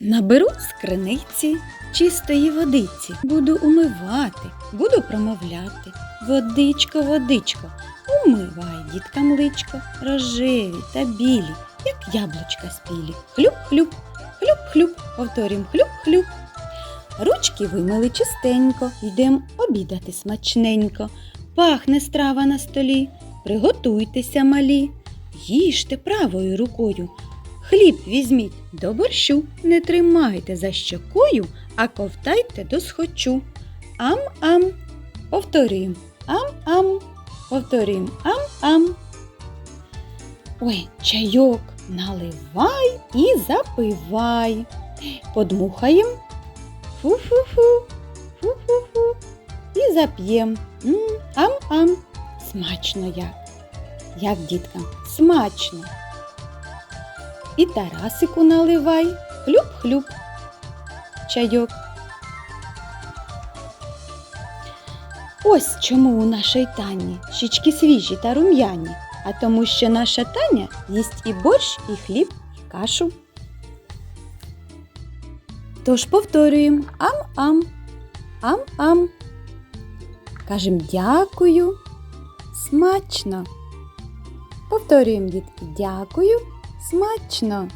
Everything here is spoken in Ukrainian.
Наберу з криниці чистої водиці, буду умивати, буду промовляти. Водичко, водичко, умивай діткам личко, рожеві та білі, як яблучка спілі. Хлюп-хлюп, хлюп-хлюп, повторім хлюп-хлюп. Ручки вимили чистенько, йдем обідати смачненько. Пахне страва на столі, приготуйтеся малі, їжте правою рукою. Хліб візьміть до борщу, не тримайте за щокою, а ковтайте до схочу. Ам-ам. Повторюємо. Ам-ам. Повторюємо. Ам-ам. Ой, чайок наливай і запивай. Подмухаєм. Фу-фу-фу. Фу-фу-фу. І зап'єм. Ам-ам. Смачно як. Як діткам? Смачно. І Тарасику наливай, хлюп-хлюп, чайок. Ось чому у нашій Тані щічки свіжі та рум'яні, а тому, що наша Таня їсть і борщ, і хліб, і кашу. Тож повторюємо ам-ам, ам-ам. Кажем дякую, смачно. Повторюємо, дітки, дякую, смачно.